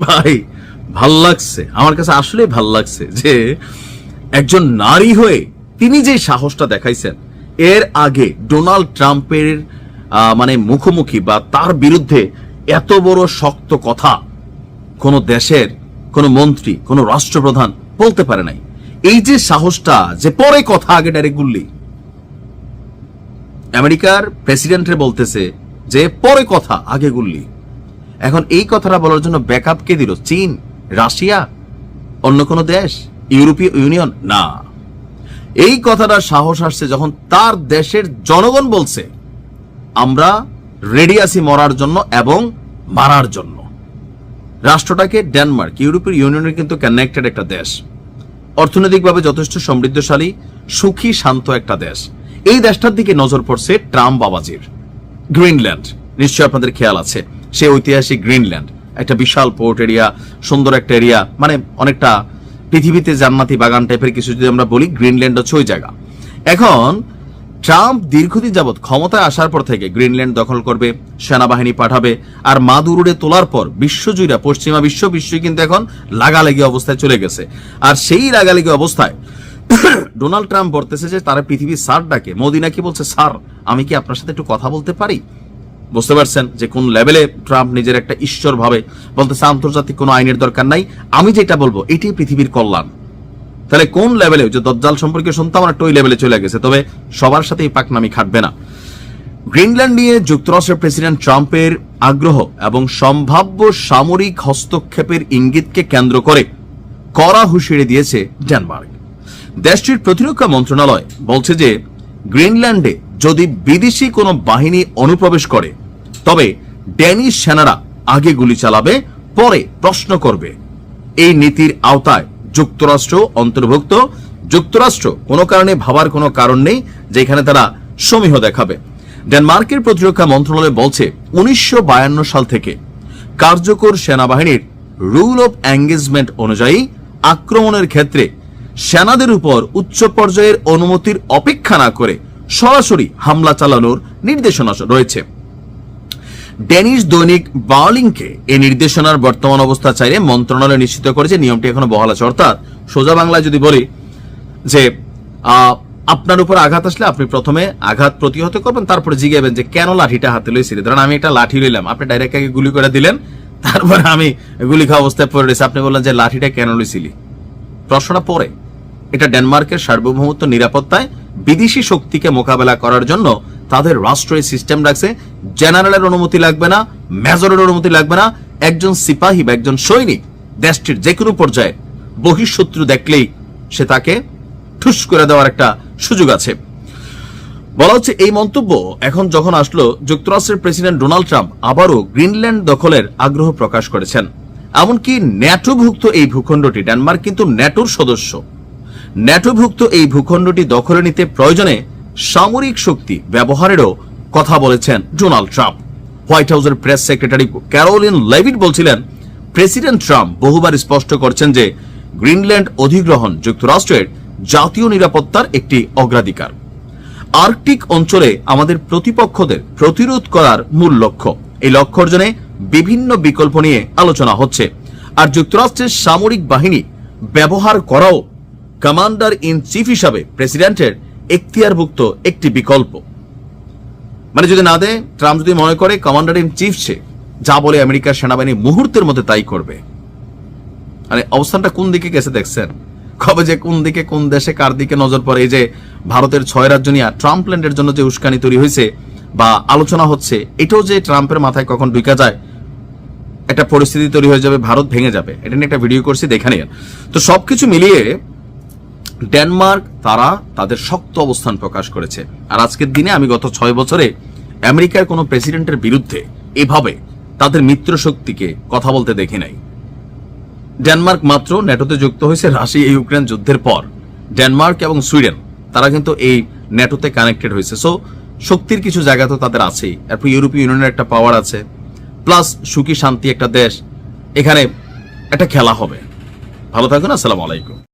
ভাই, ভালো লাগছে। আমার কাছে আসলেই ভালো লাগছে যে একজন নারী হয়ে তিনি যে সাহসটা দেখাইছেন, এর আগে ডোনাল্ড ট্রাম্পের মানে মুখোমুখি বা তার বিরুদ্ধে এত বড় শক্ত কথা কোন দেশের, কোন মন্ত্রী, কোন রাষ্ট্রপ্রধান বলতে পারে নাই। এই যে সাহসটা, যে পরে কথা আগে ডাইরেক্ট গুললি আমেরিকার প্রেসিডেন্টের বলতেছে যে পরে কথা আগে গুললি এখন এই কথাটা বলার জন্য ব্যাকআপ কে দিল? চীন? রাশিয়া? অন্য কোনো দেশ? ইউরোপীয় ইউনিয়ন? না। এই কথাটার সাহস আসছে যখন তার দেশের জনগণ বলছে, আমরা রেডি আছি মরার জন্য এবং মারার জন্য। রাষ্ট্রটাকে ডেনমার্ক, ইউরোপীয় ইউনিয়নের কিন্তু কানেক্টেড একটা দেশ। অর্থনৈতিকভাবে যথেষ্ট সমৃদ্ধশালী, সুখী, শান্ত একটা দেশ। এই দেশটার দিকে নজর পড়ছে ট্রাম্প বাবাজির। গ্রিনল্যান্ড নিশ্চয় আপনাদের খেয়াল আছে। সে ঐতিহাসিক গ্রিনল্যান্ড। একটা বিশাল পোর্ট এরিয়া, সুন্দর একটা এরিয়া মানে অনেকটা পৃথিবীতে জান্নাতি বাগান টাইপের কিছু যদি আমরা বলি, গ্রিনল্যান্ড হচ্ছে ওই জায়গা। এখন, ট্রাম্প দীর্ঘদিন যাবৎ ক্ষমতায় আসার পর থেকে গ্রিনল্যান্ড দখল করবে, সেনাবাহিনী পাঠাবে, আর মাদুরুড়ে তোলার পর বিশ্বজুড়া পশ্চিমা বিশ্ব, বিশ্বই কিন্তু এখন লাগালাগি অবস্থায় চলে গেছে। আর সেই লাগালাগি অবস্থায় ডোনাল্ড ট্রাম্প বলতেছে যে, তারা পৃথিবীর স্যার ডাকে মোদি নাকি বলছে, স্যার, আমি কি আপনার সাথে একটু কথা বলতে পারি? বুঝতে পারছেন যে কোন লেভেলে ট্রাম্প নিজের একটা ঈশ্বর ভাবে বলতেছে আন্তর্জাতিক কোনো আইনের দরকার নাই। আমি যেটা বলব এটাই পৃথিবীর কল্যাণ। তাহলে কোন লেভেলে, যে দজ্জাল সম্পর্কে শুনতাম আমরা টই লেভেলে চলে গেছে। তবে সবার সাথে এই পাকনামি খাটবে না। গ্রিনল্যান্ড নিয়ে যুক্তরাষ্ট্রের প্রেসিডেন্ট ট্রাম্পের আগ্রহ এবং সম্ভাব্য সামরিক হস্তক্ষেপের ইঙ্গিতকে কেন্দ্র করে কড়া হুঁশিয়ারি দিয়েছে ডেনমার্ক। দেশটির প্রতিরক্ষা মন্ত্রণালয় বলছে যে, গ্রিনল্যান্ডে যদি বিদেশি কোনো বাহিনী অনুপ্রবেশ করে, তবে ড্যানিশ সেনারা আগে গুলি চালাবে, পরে প্রশ্ন করবে। এই নীতির আওতায় যুক্তরাষ্ট্র অন্তর্ভুক্ত। যুক্তরাষ্ট্র কোনো কারণে ভাবার কোনো কারণ নেই, যেখানে তারা সমীহ দেখাবে। ডেনমার্কের প্রতিরক্ষা মন্ত্রণালয় বলছে, উনিশশো বায়ান্ন সাল থেকে কার্যকর সেনাবাহিনীর রুল অফ এঙ্গেজমেন্ট অনুযায়ী আক্রমণের ক্ষেত্রে সেনাদের উপর উচ্চ পর্যায়ের অনুমতির অপেক্ষা না করে সরাসরি হামলা চালানোর নির্দেশনা রয়েছে। ডেনিশ দৈনিক বার্লিংকে এই নির্দেশনার বর্তমান অবস্থা চাইলে মন্ত্রণালয় নিশ্চিত করেছে। নিয়মটি এখনও বহাল আছে। অর্থাৎ সোজা বাংলায় যদি বলি যে আপনার উপর আঘাত আসলে আপনি প্রথমে আঘাত প্রতিহত করবেন, তারপরে জিজ্ঞাবেন যে, কেন লাঠিটা হাতে লইছিলেন ধরেন আমি একটা লাঠি লইলাম, আপনি ডাইরেক্ট আগে গুলি করে দিলেন? তারপরে আমি গুলি খাওয়া অবস্থায় পড়ে রয়েছে। আপনি বললেন যে, লাঠিটা কেন লইছিলি? প্রশ্নটা পরে এটা ডেনমার্কের সার্বভৌমত্ব নিরাপত্তায় বিদেশি শক্তিকে মোকাবেলা করার জন্য তাদের রাষ্ট্র এই সিস্টেম রাখছে। জেনারেলের অনুমতি লাগবে না মেজরের অনুমতি লাগবে না। একজন সিপাহী বা একজন সৈনিক দেশটির যে কোনো পর্যায়ে বহিঃশত্রু দেখলেই সে তাকে ঠুস করে দেওয়ার একটা সুযোগ আছে। বলা হচ্ছে এই মন্তব্য এখন যখন আসলো, যুক্তরাষ্ট্রের প্রেসিডেন্ট ডোনাল্ড ট্রাম্প আবারও গ্রিনল্যান্ড দখলের আগ্রহ প্রকাশ করেছেন। এমনকি ন্যাটোভুক্ত এই ভূখণ্ডটি, ডেনমার্ক কিন্তু ন্যাটোর সদস্য। ন্যাটোভুক্ত এই ভূখণ্ডটি দখলে নিতে প্রয়োজনে সামরিক শক্তি ব্যবহারেরও কথা বলেছেন ডোনাল্ড ট্রাম্প। হোয়াইট হাউসের প্রেস সেক্রেটারি ক্যারোলিন লেভিট বলছিলেন, প্রেসিডেন্ট ট্রাম্প বহুবার স্পষ্ট করছেন যে গ্রিনল্যান্ড অধিগ্রহণ যুক্তরাষ্ট্রের জাতীয় নিরাপত্তার একটি অগ্রাধিকার। আর্কটিক অঞ্চলে আমাদের প্রতিপক্ষদের প্রতিরোধ করার মূল লক্ষ্য। এই লক্ষ্য অর্জনে বিভিন্ন বিকল্প নিয়ে আলোচনা হচ্ছে। আর যুক্তরাষ্ট্রের সামরিক বাহিনী ব্যবহার করাও কমান্ডার ইন চিফ হিসাবে প্রেসিডেন্টের এখতিয়ারভুক্ত একটি বিকল্প। মানে যদি না দেয়, ট্রাম্প যদি মনে করে কমান্ডার ইন চিফ সে, যা বলে আমেরিকার সেনাবাহিনী মুহূর্তের মধ্যে তাই করবে। মানে অবস্থানটা কোন দিকে গেছে দেখছেন? কবে যে কোন দিকে, কোন দেশে, কার দিকে নজর পড়ে, এই যে ভারতের ছয় রাজ্য নিয়ে ট্রাম্পল্যান্ডের জন্য যে উস্কানি তৈরি হয়েছে বা আলোচনা হচ্ছে, এটাও যে ট্রাম্পের মাথায় কখন ঢুকা যায়, একটা পরিস্থিতি তৈরি হয়ে যাবে, ভারত ভেঙে যাবে। এটা নিয়ে একটা ভিডিও করছি, দেখে নিন। তো সবকিছু মিলিয়ে ডেনমার্ক, তারা তাদের শক্ত অবস্থান প্রকাশ করেছে। আর আজকের দিনে আমি গত ছয় বছরে আমেরিকার কোনো প্রেসিডেন্টের বিরুদ্ধে এভাবে তাদের মিত্র শক্তিকে কথা বলতে দেখি নাই। ডেনমার্ক মাত্র ন্যাটোতে যুক্ত হয়েছে রাশিয়া ইউক্রেন যুদ্ধের পর। ডেনমার্ক এবং সুইডেন, তারা কিন্তু এই ন্যাটোতে কানেক্টেড হয়েছে। সো শক্তির কিছু জায়গা তো তাদের আছেই। এরপর ইউরোপীয় ইউনিয়নের একটা পাওয়ার আছে। প্লাস সুখী, শান্তি একটা দেশ। এখানে একটা খেলা হবে। ভালো থাকুন আসসালামু আলাইকুম।